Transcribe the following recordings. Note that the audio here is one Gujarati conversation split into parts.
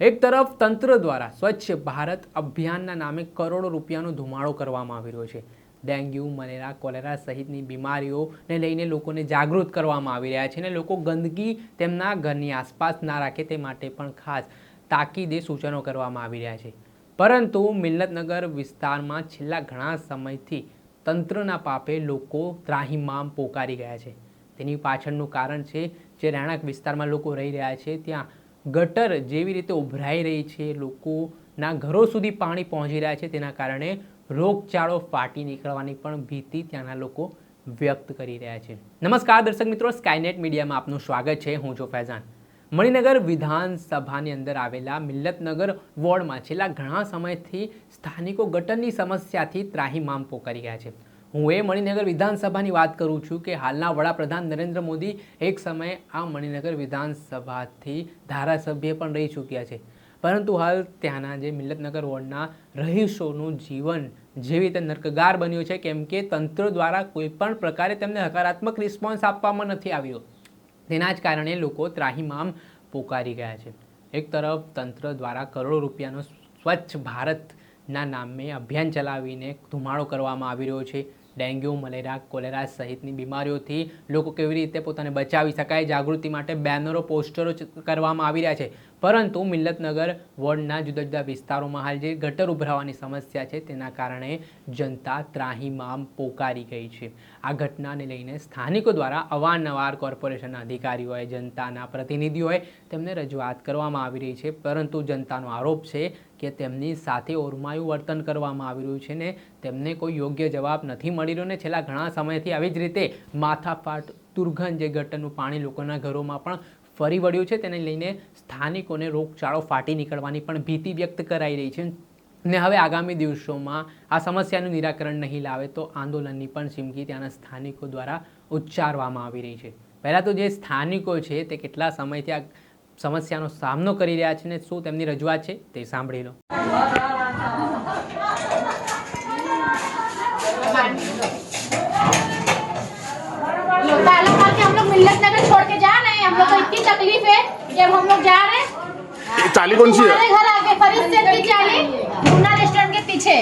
એક તરફ તંત્ર દ્વારા સ્વચ્છ ભારત અભિયાનના નામે કરોડો રૂપિયાનો ધુમાડો કરવામાં આવી રહ્યો છે. ડેન્ગ્યુ મલેરા કોલેરા સહિતની બીમારીઓને લઈને લોકોને જાગૃત કરવામાં આવી રહ્યા છે અને લોકો ગંદકી તેમના ઘરની આસપાસ ના રાખે તે માટે પણ ખાસ તાકીદે સૂચનો કરવામાં આવી રહ્યા છે. પરંતુ મિલ્લતનગર વિસ્તારમાં છેલ્લા ઘણા સમયથી તંત્રના પાપે લોકો ત્રાહિમામ પોકારી ગયા છે. તેની પાછળનું કારણ છે, જે રહેણાંક વિસ્તારમાં લોકો રહી રહ્યા છે, ત્યાં ગટર જેવી રીતે ઉભરાઈ રહી છે, લોકોના ઘરો સુધી પાણી પહોંચી રહ્યા છે, તેના કારણે રોગચાળો ફાટી નીકળવાની પણ ભીતિ ત્યાંના લોકો વ્યક્ત કરી રહ્યા છે. નમસ્કાર દર્શક મિત્રો, સ્કાયનેટ મીડિયામાં આપનું સ્વાગત છે, હું જો ફૈઝાન. મણિનગર વિધાનસભાની અંદર આવેલા મિલ્લતનગર વોર્ડમાં છેલ્લા ઘણા સમયથી સ્થાનિકો ગટરની સમસ્યાથી ત્રાહીમામ પોકારી ગયા છે. હું એ મણિનગર વિધાનસભાની વાત કરું છું કે હાલના વડાપ્રધાન નરેન્દ્ર મોદી એક સમયે આ મણિનગર વિધાનસભાથી ધારાસભ્ય પણ રહી ચૂક્યા છે. પરંતુ હાલ ત્યાંના જે મિલ્લતનગર વોર્ડના રહીશોનું જીવન જેવી રીતે નર્કગાર બન્યું છે, કેમ કે તંત્ર દ્વારા કોઈપણ પ્રકારે તેમને હકારાત્મક રિસ્પોન્સ આપવામાં નથી આવ્યો. તેના જ કારણે લોકો ત્રાહીમામ પોકારી ગયા છે. એક તરફ તંત્ર દ્વારા કરોડો રૂપિયાનો સ્વચ્છ ભારતના નામે અભિયાન ચલાવીને ધુમાડો કરવામાં આવી રહ્યો છે. ડેન્ગ્યુ, મલેરિયા, કોલેરા સહિતની બીમારીઓથી લોકો કેવી રીતે પોતાને બચાવી શકાય, જાગૃતિ માટે બેનરો, પોસ્ટરો કરવામાં આવી રહ્યા છે. પરંતુ મિલ્લતનગર વોર્ડના જુદા જુદા વિસ્તારોમાં હાલ જે ગટર ઉભરાવાની સમસ્યા છે, તેના કારણે જનતા ત્રાહિમામ પોકારી ગઈ છે. આ ઘટનાને લઈને સ્થાનિકો દ્વારા અવારનવાર કોર્પોરેશનના અધિકારીઓએ, જનતાના પ્રતિનિધિઓએ તેમને રજૂઆત કરવામાં આવી રહી છે. પરંતુ જનતાનો આરોપ છે કે તેમની સાથે ઓરમાયું વર્તન કરવામાં આવી રહ્યું છે ને તેમને કોઈ યોગ્ય જવાબ નથી મળી રહ્યો ને છેલ્લા ઘણા સમયથી આવી જ રીતે માથાફાટ દુર્ગંધ જે ગટરનું પાણી લોકોના ઘરોમાં પણ ફરી વળ્યું છે, તેને લઈને સ્થાનિકોને રોગચાળો ફાટી નીકળવાની પણ ભીતિ વ્યક્ત કરાઈ રહી છે. ને હવે આગામી દિવસોમાં આ સમસ્યાનું નિરાકરણ નહીં લાવે તો આંદોલનની પણ ચીમકી ત્યાંના સ્થાનિકો દ્વારા ઉચ્ચારવામાં આવી રહી છે. પહેલાં તો જે સ્થાનિકો છે તે કેટલા સમયથી આ સમસ્યાનો સામનો કરી રહ્યા છે ને શું તેમની રજૂઆત છે તે સાંભળી લો ताला मार के हम लोग मिल्लत नगर छोड़ के जा रहे हैं हम लोग को इतनी तकलीफ है जब हम लोग जा रहे हैं ये चाली कौन सी है हमारे घर आगे फरीद से की चाली मुन्ना रेस्टोरेंट के पीछे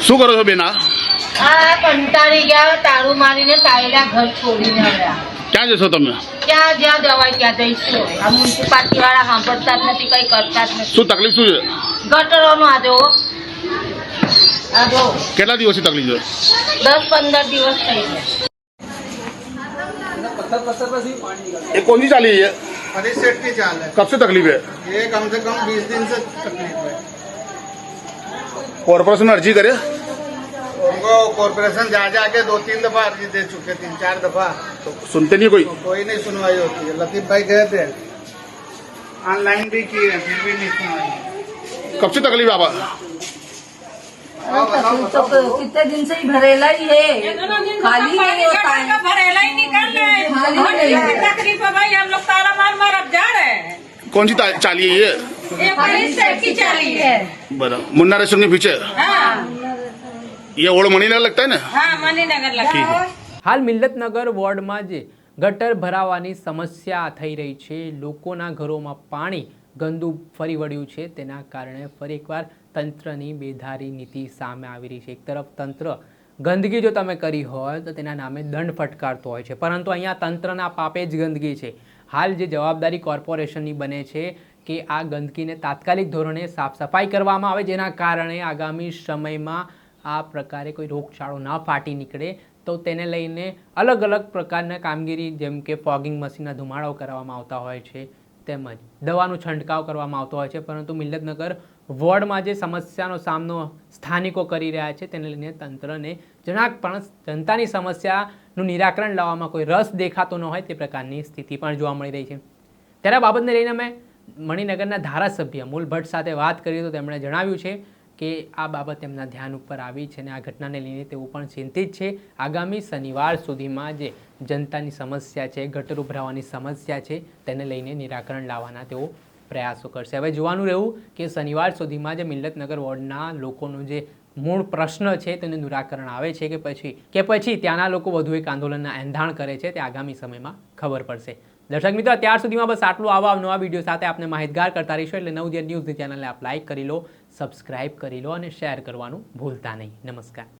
શું કરો છો બેન આ આ કંટાળી ગયા તાળું મારીને તાયલા ઘર છોડીને આવ્યા ક્યાં જશો તમે ક્યાં જ્યાં જવાય ત્યાં જઈશું આ મ્યુનિસિપાલિટી વાળા સાંભળતા જ નથી કઈ કરતા જ નથી શું તકલીફ શું છે ગટરોનો આ જો આ જો કેટલા દિવસથી તકલીફ છે દસ પંદર દિવસ થઈ ગયા ये कौन सी चाली है हरी सेठ की चाल है कब से तकलीफ है ये कम से कम बीस दिन से तकलीफ है कॉर्पोरेशन में अर्जी करे? उनको कॉरपोरेशन जा जा के दो तीन दफ़ा अर्जी दे चुके तीन चार दफ़ा। तो सुनते नहीं कोई? तो कोई नहीं सुनवाई होती है। लतीफ भाई गए थे ऑनलाइन भी किए फिर भी नहीं सुनवाई। कब से तकलीफ़ आप? तो कितने दिन से ही भरेला ही है। खाली नहीं होता है भरेला ही निकल रहा है। खाली नहीं है तकलीफ़ है भाई हम लोग ताला मार मार अब जा रहे हैं। कौन सी चाली है ये? ये बड़ी सेठ की चाली है बरा मुन्ना रेस्टोरेंट के पीछे हाँ ये ओल्ड मणिनगर लगता है ना हाँ मणिनगर लगा ठीक है હાલ મિલ્લતનગર વોર્ડમાં જે ગટર ભરાવાની સમસ્યા થઈ રહી છે લોકોના ઘરોમાં પાણી ગંદુ ફરી વળ્યું છે તેના કારણે ફરી એકવાર તંત્રની બેધારી નીતિ સામે આવી રહી છે એક તરફ તંત્ર ગંદકી જો તમે કરી હોય તો તેના નામે દંડ ફટકારતો હોય છે પરંતુ અહીંયા તંત્રના પાપે જ ગંદકી છે હાલ જે જવાબદારી કોર્પોરેશનની બને છે કે આ ગંદકીને તાત્કાલિક ધોરણે સાફ સફાઈ કરવામાં આવે જેના કારણે આગામી સમયમાં આ પ્રકારે કોઈ રોગચાળો ન ફાટી નીકળે, તો તેને લઈને અલગ અલગ પ્રકારના કામગીરી જેમ કે ફોગિંગ મશીનના ધુમાડાઓ કરવામાં આવતા હોય છે, તેમજ દવાનો છંટકાવ કરવામાં આવતો હોય છે, પરંતુ મિલ્લતનગર વોર્ડમાં જે સમસ્યાનો સામનો સ્થાનિકો કરી રહ્યા છે, તેને લઈને તંત્રને જણાક પણ જનતાની સમસ્યાનું નિરાકરણ લાવવામાં કોઈ રસ દેખાતો ન હોય તે પ્રકારની સ્થિતિ પણ જોવા મળી રહી છે. ત્યારે બાબતને લઈને અમે મણિનગરના ધારાસભ્ય મૂલ ભટ્ટ સાથે વાત કરી તો તેમણે જણાવ્યું છે કે આ બાબત એમના ધ્યાન ઉપર આવી છે અને આ ઘટનાને લઈને તેઓ પણ ચિંતિત છે. આગામી શનિવાર સુધીમાં જે જનતાની સમસ્યા છે, ગટર ઉભરાવાની સમસ્યા છે, તેને લઈને નિરાકરણ લાવવાના તેઓ પ્રયાસો કરશે. હવે જોવાનું રહ્યું કે શનિવાર સુધીમાં જે મિલ્લતનગર વોર્ડના લોકોનું જે મૂળ પ્રશ્ન છે તેનું નિરાકરણ આવે છે કે પછી કે પછી ત્યાંના લોકો વધુ એક આંદોલનના એંધાણ કરે છે તે આગામી સમયમાં ખબર પડશે. દર્શક મિત્રો, અત્યાર સુધીમાં બસ આટલું. આવા નવા વીડિયો સાથે આપને માહિતગાર કરતા રહીશું. એટલે નવદિયા ન્યૂઝની ચેનલને આપ લાઇક કરી લો સબસ્ક્રાઇબ કરી લો અને શેર કરવાનું ભૂલતા નહીં. નમસ્કાર.